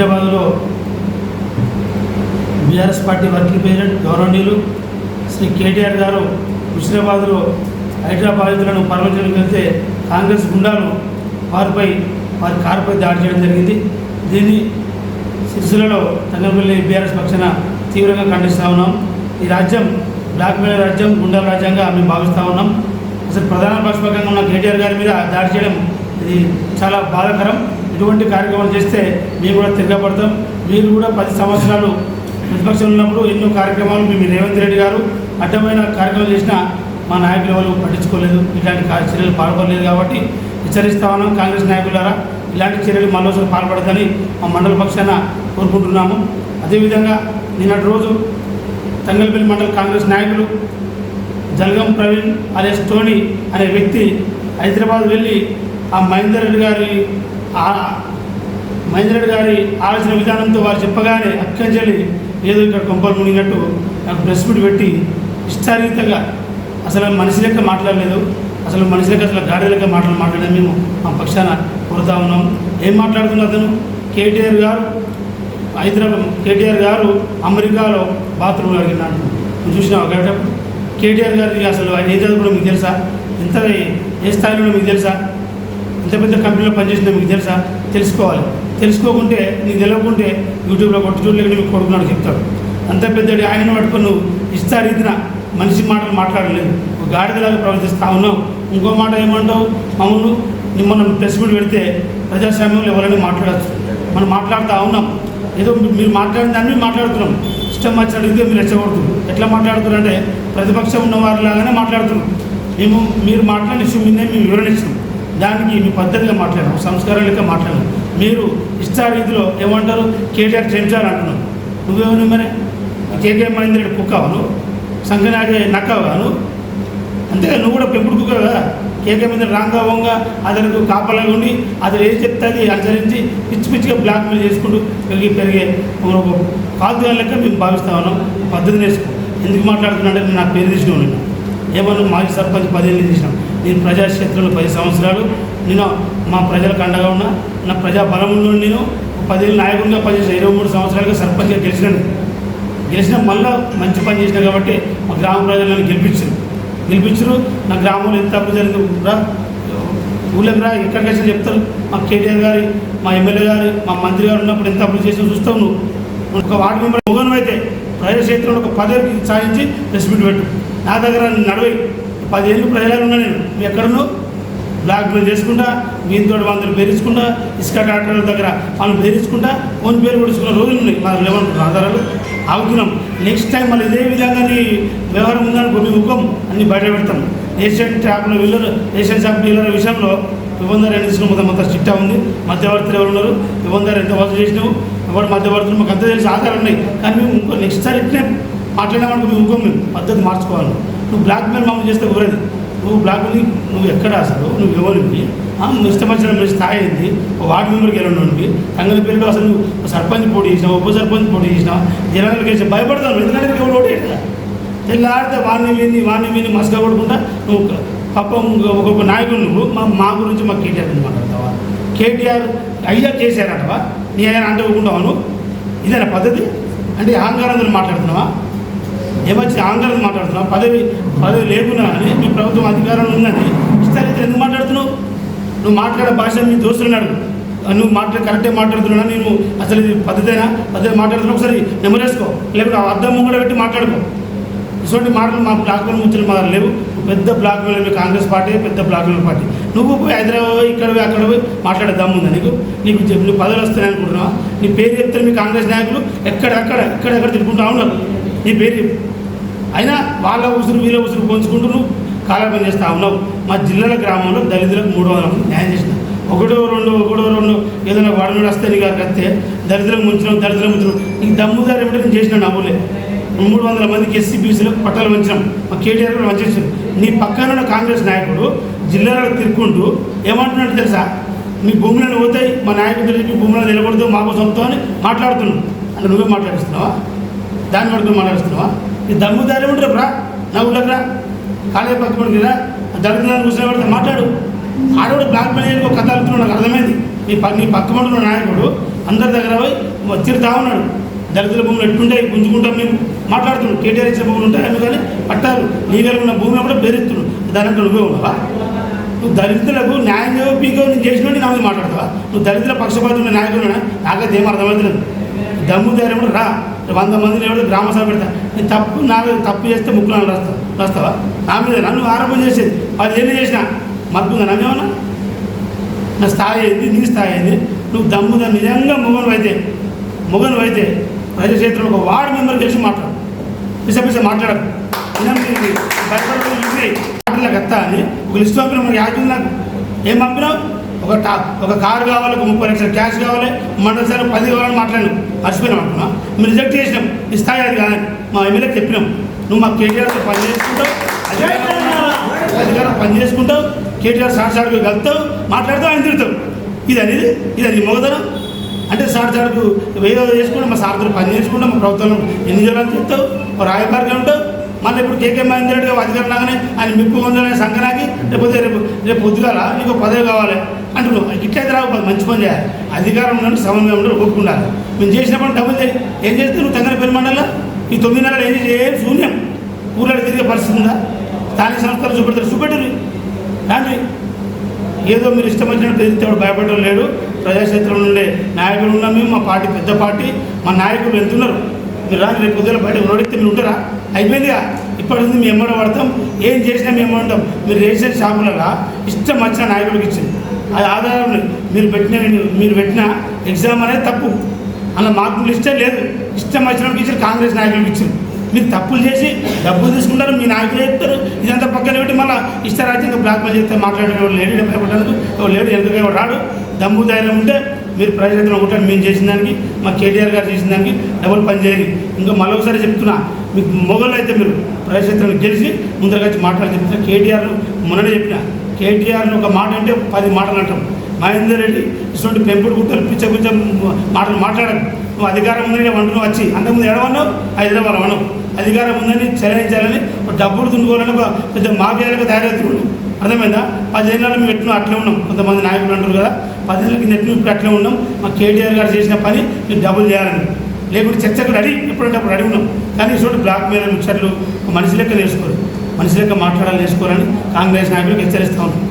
హైదరాబాద్లో BRS party working president గౌరవనీయులు శ్రీ కేటీఆర్ గారు హుస్నాబాద్లో హైదరాబాదులను పర్వచనకు వెళ్తే కాంగ్రెస్ గుండాలు వారిపై వారి కారుపై దాడి చేయడం జరిగింది. దీన్ని సిరిసిల్లలో తంగపల్లి బీఆర్ఎస్ పక్షాన తీవ్రంగా ఖండిస్తూ ఉన్నాం. ఈ రాజ్యం బ్లాక్మెయిల్ రాజ్యం గుండాల రాజ్యంగా మేము భావిస్తూ ఉన్నాం. అసలు ప్రధాన పక్షపకంగా ఉన్న కేటీఆర్ గారి మీద దాడి చేయడం ఇది చాలా బాధాకరం. ఇటువంటి కార్యక్రమాలు చేస్తే మేము కూడా తిరగబడతాం. మీరు కూడా పది సంవత్సరాలు ప్రతిపక్షంలో ఉన్నప్పుడు ఎన్నో కార్యక్రమాలు మేము రేవంత్ రెడ్డి గారు అడ్డమైన కార్యక్రమాలు చేసినా మా నాయకులు ఎవరు పట్టించుకోలేదు. ఇలాంటి చర్యలు పాల్పడలేదు కాబట్టి హెచ్చరిస్తా ఉన్నాం కాంగ్రెస్ నాయకులారా. ఇలాంటి చర్యలు మరోసారి పాల్పడదని మా మండల పక్షాన కోరుకుంటున్నాము. అదేవిధంగా నిన్నటి రోజు తంగల్పల్లి మండల కాంగ్రెస్ నాయకులు జల్గం ప్రవీణ్ అలియాస్ టోనీ అనే వ్యక్తి హైదరాబాద్ వెళ్ళి ఆ మహేందర్ రెడ్డి గారి మహేంద్రుడు గారి ఆలోచన విధానంతో వారు చెప్పగానే అక్కచెల్లి ఏదో ఇక్కడ కొంపలు మునిగినట్టు నాకు ప్రెస్ మీట్ పెట్టి ఇష్టారీతంగా అసలు మనిషి లెక్క మాట్లాడలేదు అసలు మనిషి లెక్క అసలు గాడి లెక్క మాట్లాడి మాట్లాడడం మేము మా పక్షాన కోరుతా ఉన్నాం. ఏం మాట్లాడుతున్నారు అతను? కేటీఆర్ గారు హైదరాబాద్ కేటీఆర్ గారు అమెరికాలో బాత్రూమ్ అడిగినాడు నువ్వు చూసినావు కేటీఆర్ గారికి అసలు ఆయన ఏం చదువుకున్నా మీకు తెలుసా? ఎంత ఏ స్థాయిలో మీకు తెలుసా? పెద్ద పెద్ద కంపెనీలో పనిచేసిందో మీకు తెలుసా? తెలుసుకోవాలి. తెలుసుకోకుంటే నీకు తెలియకుంటే యూట్యూబ్లో కొట్టి చూడలేక మీకు కొడుకున్నాడు చెప్తాడు అంత పెద్దది ఆయన పట్టుకుని నువ్వు ఇస్తా రీతిన మనిషి మాటలు మాట్లాడలేదు. గాడిదలాగా ప్రవర్తిస్తా ఉన్నావు. ఇంకో మాట ఏమంటావు? మమ్మల్ని మిమ్మల్ని ప్రెస్ మీట్ పెడితే ప్రజాస్వామ్యంలో ఎవరైనా మాట్లాడచ్చు. మనం మాట్లాడుతూ ఉన్నాం. ఏదో మీరు మాట్లాడిన దాన్ని మాట్లాడుతున్నాం. ఇష్టం వచ్చి అడిగితే మీరు రెచ్చగొడుతుంది ఎట్లా మాట్లాడుతున్నారు అంటే ప్రతిపక్షం ఉన్న వారిలాగానే మాట్లాడుతున్నాం. మేము మీరు మాట్లాడిన విషయం మీదే మేము వివరణ ఇచ్చాం దానికి మీ పద్ధతిగా మాట్లాడాం సంస్కారం లెక్క మాట్లాడాం మీరు ఇష్టా రీతిలో ఏమంటారు? కేటీఆర్ చెంచాలి అంటున్నావు నువ్వేమని మరి? కేకే మహేంద్ర రెడ్డి నాకే నక్క అవను అంతేగా నువ్వు కూడా పెంపుడు కుక్క కదా. కేకే మహేంద్ర రాంగా వంగ అతనికి కాపలా ఉండి అతను ఏది చెప్తుంది అనుసరించి పిచ్చి పిచ్చిగా బ్లాక్ మెయిల్ చేసుకుంటూ పెరిగి పెరిగే కాదు లెక్క మేము భావిస్తా ఉన్నాం. పద్ధతి నేర్చుకో. ఎందుకు మాట్లాడుతున్నాడు నా పేరు తీసుకుని ఏమన్నా మాజీ సర్పంచ్ పదేళ్ళు చేసినాం నేను ప్రజాక్షేత్రంలో పది సంవత్సరాలు. నేను మా ప్రజలకు అండగా ఉన్నా. నా ప్రజా బలంలో నేను పదేళ్ళు నాయకుడిగా పనిచేసిన ఇరవై మూడు సంవత్సరాలుగా సర్పంచ్గా గెలిచినాను. గెలిచిన మళ్ళా మంచి పని చేసిన కాబట్టి మా గ్రామ ప్రజలను గెలిపించారు. గెలిపించరు. నా గ్రామంలో ఎంత అభివృద్ధి జరిగింది రా ఊళ్ళకి రా ఎక్కడికి చెప్తారు. మా కేటీఆర్ గారి మా ఎమ్మెల్యే గారు మా మంత్రి గారు ఉన్నప్పుడు ఎంత అభివృద్ధి చేసి చూస్తావు నువ్వు. ఒక వార్డు మెంబర్ మొగను అయితే ప్రజాక్షేత్రంలో ఒక పదవికి సాధించి ప్రెస్ పెట్టు. నా దగ్గర నడవై పదేళ్ళు ప్రజలు ఉన్నా నేను. ఎక్కడున్నావు? బ్లాక్మెయిల్ చేసుకుంటా దీంతో వందలు బెదిరించుకుంటా ఇసుక డాక్టర్ల దగ్గర మనం బెదిరించుకుంటా ఫోన్ పేరు కొడుచుకున్న రోజులు ఉన్నాయి. మా లెవెన్ ఆధారాలు ఆగుతున్నాం. నెక్స్ట్ టైం మళ్ళీ ఇదే విధంగా నీ వ్యవహారం ఉందని కొన్ని ముఖం అన్ని బయట పెడతాం. ఏషియన్ ట్యాప్ల వీళ్ళర్ ఏషియన్ షాప్ వీళ్ళ విషయంలో ఇవ్వందరు ఎంత తీసుకున్న మొత్తం స్ట్రిక్ట్ చిట్టా ఉంది. మధ్యవర్తులు ఎవరు ఉన్నారు? ఇవ్వందరు ఎంత వసూలు చేసినావు ఎవరు మధ్యవర్తులు? మాకు అంత తెలిసి ఆధారాలు ఉన్నాయి. కానీ మేము ఇంకో నెక్స్ట్ సార్ ఇట్లే మాట్లాడినామనుకో మేము ఇంకో మేము. పద్ధతి మార్చుకోవాలి. నువ్వు బ్లాక్ మెయిల్ మామూలు చేస్తే కుదరదు. నువ్వు బ్లాక్ మెయిల్ నువ్వు ఎక్కడ అసలు? నువ్వు ఎవరివి? ఆ, నువ్వు మీ స్థాయి ఏంది? ఒక వార్డు మెంబర్కి వెళ్ళండి తంగలి పేరులో అసలు నువ్వు సర్పంచ్ పోటీ చేసినావు? ఉప సర్పంచ్ పోటీ చేసినావు? జనాలకు వేసి భయపడతాను ఎందుకంటే ఎవరు ఓటు వేయట్లే. తెల్లారితే వాడిని విని వాడిని విని మసక కొడుకుంటా నువ్వు పాపం ఒక్కొక్క నాయకుడు నువ్వు. మా మా గురించి మా కేటీఆర్ గురించి మాట్లాడతావా? కేటీఆర్ అయ్యా కేసీఆర్ అంటవా? నీ ఆయన అంటే ఊరుకుంటావా నువ్వు? ఇదేనా పద్ధతి? అంటే అహంకారంతో మాట్లాడుతున్నావా? ఏమొచ్చి ఆంగ్లం మాట్లాడుతున్నావు? పదవి పదవి లేకున్నా అని మీ ప్రభుత్వం అధికారంలో ఉందని ఇస్తారైతే ఎందుకు మాట్లాడుతున్నావు? నువ్వు మాట్లాడే భాష మీ దోస్తున్నాడు నువ్వు మాట్లాడి కరెక్టే మాట్లాడుతున్నా నేను అసలు ఇది పద్ధతేనా? పద్ధతి మాట్లాడుతున్నా ఒకసారి నెమరేసుకో లేకపోతే ఆ అద్దం ముంగడ పెట్టి మాట్లాడుకో. ఇటువంటి మాటలు మా బ్లాక్ మెయిల్ ముచ్చలు మా లేవు. పెద్ద బ్లాక్ మెయిల్ మీ కాంగ్రెస్ పార్టీ పెద్ద బ్లాక్ మెయిల్ పార్టీ. నువ్వు పోయి హైదరాబాద్ ఇక్కడ పోయి అక్కడ పోయి మాట్లాడే దమ్ముందా నీకు? నీకు నువ్వు పదవులు వస్తాయని అనుకుంటున్నావా? నీ పేరు చెప్తే మీ కాంగ్రెస్ నాయకులు ఎక్కడెక్కడ ఎక్కడెక్కడ తిరుగుకుంటా ఉన్నారు? నీ పేరు చెప్పు. అయినా వాళ్ళ ఉసురు వీళ్ళ ఉసురు పోంచుకుంటూ నువ్వు కాలపని చేస్తా ఉన్నావు? మా జిల్లాల గ్రామంలో దళితులకు మూడు వందల మంది న్యాయం చేసిన. ఒకటో రెండు ఒకటో రెండు ఏదైనా వాడనుడు వస్తే నీకు వస్తే దళితులకు ముంచడం దళితులకు ముంచడం నీకు దమ్ముదారు ఏమిటో నేను చేసిన నవ్వులే మూడు వందల మందికి ఎస్సీ బీసీలకు పట్టాలు వంచినాం. మా కేటీఆర్ కూడా వంచేసాం నీ పక్కన ఉన్న కాంగ్రెస్ నాయకుడు జిల్లాలకు తిరుక్కుంటూ ఏమంటున్నాడు తెలుసా? మీ భూములను పోతాయి మా నాయకుడు మీ భూములను నిలబడుతూ మాకు సొంతం అని మాట్లాడుతున్నాం అంటే నువ్వే మాట్లాడిస్తున్నావా? దాన్ని పడుకుని మాట్లాడిస్తున్నావా? ఈ దమ్ము ధైర్యం ఉంటుంది రా నా ఊళ్ళకి రా. కాలేజీ పక్కపడికి రా. దళితులను కూర్చొని పెడితే మాట్లాడు. ఆడవాడు బ్లాక్ మెయిల్ ఒక కథ అడుగుతున్నాడు నాకు అర్థమైంది. నీ ప నీ పక్క పడుతున్న నాయకుడు అందరి దగ్గర పోయి తిరుగుతా ఉన్నాడు. దళితుల భూములు ఎట్టుంటాయి గుంజుకుంటాం మేము. మాట్లాడుతున్నాం కేటీఆర్ ఇచ్చిన భూములు ఉంటాయి అందుకని కానీ పట్టాలు. లీగల్ ఉన్న భూమిలో కూడా బెదిరిస్తున్నాడు. దాంట్లో నువ్వే ఉన్నావా? నువ్వు దళితులకు న్యాయం చేయవు పీకో నేను చేసినట్టు నా మీద మాట్లాడతావా? నువ్వు దళితుల పక్షపాతం నాయకుడు నాకైతే ఏం అర్థమవుతుంది దమ్ము ధైర్యం కూడా రా. వంద మందిని ఎవరు గ్రామ సభ పెడతా. నేను తప్పు నా మీద తప్పు చేస్తే ముక్కులను రాస్తా రాస్తావా. నా మీద నన్ను ఆరోపణ చేసేది. వాళ్ళు ఏం చేసినా? మత్తుందా నన్నేమన్నా నా స్థాయి అయింది నీ స్థాయి అయింది నువ్వు దమ్ముగా నిజంగా మొగను అయితే మొగను అయితే ప్రజాక్షేత్రంలో ఒక వార్డు మెంబర్ కలిసి మాట్లాడు. పిస పిస మాట్లాడదు నిజానికి మాటలకు అని ఒక లిస్ట్ పంపిన మనకి యాజ్ నాకు ఏం పంపినావు? ఒక టా ఒక కారు కావాలి ఒక ముప్పై లక్షల క్యాష్ కావాలి మండలి సార్ పది కావాలని మాట్లాడినాం. మర్చిపోయినాం అంటున్నా. మీరు రిజెక్ట్ చేసినాం. ఇస్తాయి అది కాదని మా ఎమ్మెల్యే చెప్పినాం. నువ్వు మా కేటీఆర్తో పని చేసుకుంటావు. అధికారం పని చేసుకుంటావు. కేటీఆర్ సార్ సార్కి కలుపుతావు మాట్లాడుతావు ఆయన తిరుగుతావు ఇది అనేది ఇది అది మొగదనం అంటే సార్ సార్కు ఏదో చేసుకుంటాం మా సార్తో పని చేసుకుంటాం మా ప్రభుత్వంలో ఎన్ని జనాలు చెప్తావు ఒక రాయబారిగా ఉంటావు. మళ్ళీ ఇప్పుడు కేకే మహేందర్ రెడ్డి గారు అధికారం ఆయన మిప్పు పొందాలనే సంఘనాకి లేకపోతే రేపు రేపు పొద్దుగాల నీకు పదవి కావాలి అంటున్నావు ఇట్లయితే రావు మంచి పని చేయాలి. అధికారం నుండి సమన్వయం ఉండాలి ఒప్పుకుండాలి. మేము చేసినప్పుడు డబ్బులు చేయి ఏం చేస్తే నువ్వు తెంగర పెరు మండలం ఈ తొమ్మిది నెలలు ఏం చేసి ఏం శూన్యం? ఊళ్ళో తిరిగే పరిస్థితి ఉందా? స్థానిక సంస్థలు చూపెడతారు చూపెట్టరు కానీ ఏదో మీరు ఇష్టం వచ్చినట్టు ఎదిరితే భయపడడం లేడు. ప్రజాక్షేత్రంలో ఉండే నాయకులు ఉన్నాం మేము మా పార్టీ పెద్ద పార్టీ మా నాయకులు వెళ్తున్నారు మీరు రాని రేపు పొద్దున బయట ఓడిస్తే మీరు ఉంటారా? అయిపోయిందిగా. ఇప్పటి నుంచి మేము ఎమ్మడ పడతాం. ఏం చేసినా మేము ఉంటాం మీరు రేషన్ షాపులలో ఇష్టం వచ్చిన నాయకుడికి ఇచ్చింది అది ఆధారం మీరు పెట్టిన మీరు పెట్టిన ఎగ్జామ్ అనేది తప్పు. అన్న మార్కులు ఇష్టం లేదు. ఇష్టం వచ్చినప్పుడు ఇచ్చారు కాంగ్రెస్ నాయకులకు ఇచ్చింది మీరు తప్పులు చేసి డబ్బులు తీసుకుంటారు మీ నాయకులు చెప్తారు. ఇదంతా పక్కన పెట్టి మళ్ళీ ఇష్టరాజ్యంగా బ్లాక్మెయిల్ చేస్తే మాట్లాడేవాడు లేడీ భయపడ్డానికి ఎవరు లేడు ఎందుకు రాడు? దమ్ము ధైర్యం ఉంటే మీరు ప్రజలు ఉంటారు మేము చేసిన దానికి మా కేటీఆర్ గారు చేసిన దానికి డబుల్ పని చేయాలి ఇంకా మరొకసారి చెప్తున్నా మీకు మొగలు అయితే మీరు ప్రజాక్షేత్రంలో గెలిచి ముందరగా వచ్చి మాట్లాడి చెప్తున్నా కేటీఆర్ మొన్ననే చెప్పిన. కేటీఆర్ని ఒక మాట అంటే పది మాటలు అంటాం. మహేందర్ రెడ్డి ఇటువంటి పెంపుడు గుట్టలు పిచ్చ పిచ్చ మాటలు మాట్లాడకు నువ్వు అధికారం ఉందని వంటను వచ్చి. అంతకుముందు ఎడవన్నావు హైదరాబాద్ అనవు అధికారం ఉందని చెలాయించాలని డబ్బులు తుండుకోవాలని ఒక పెద్ద మాఫియాలకు తయారవుతున్నాడు అర్థమైందా? పదిహేనులలో మేము ఎట్లా అట్లే ఉన్నాం. కొంతమంది నాయకులు అంటారు కదా పదిహేనుల కింద ఎట్లు ఇప్పుడు అట్లే ఉన్నాం. మా కేటీఆర్ గారు చేసిన పని మీరు డబ్బులు చేయాలని. లేకుంటే చర్చకు రెడీ ఎప్పుడంటే అప్పుడు రెడీ ఉన్నాం. కానీ ఇటువంటి బ్లాక్ మీద ముచ్చట్లు మనిషి లెక్క నేర్చుకోరు. మనిషి లెక్క మాట్లాడాలి నేర్చుకోరని కాంగ్రెస్ నాయకులకు హెచ్చరిస్తూ ఉన్నారు.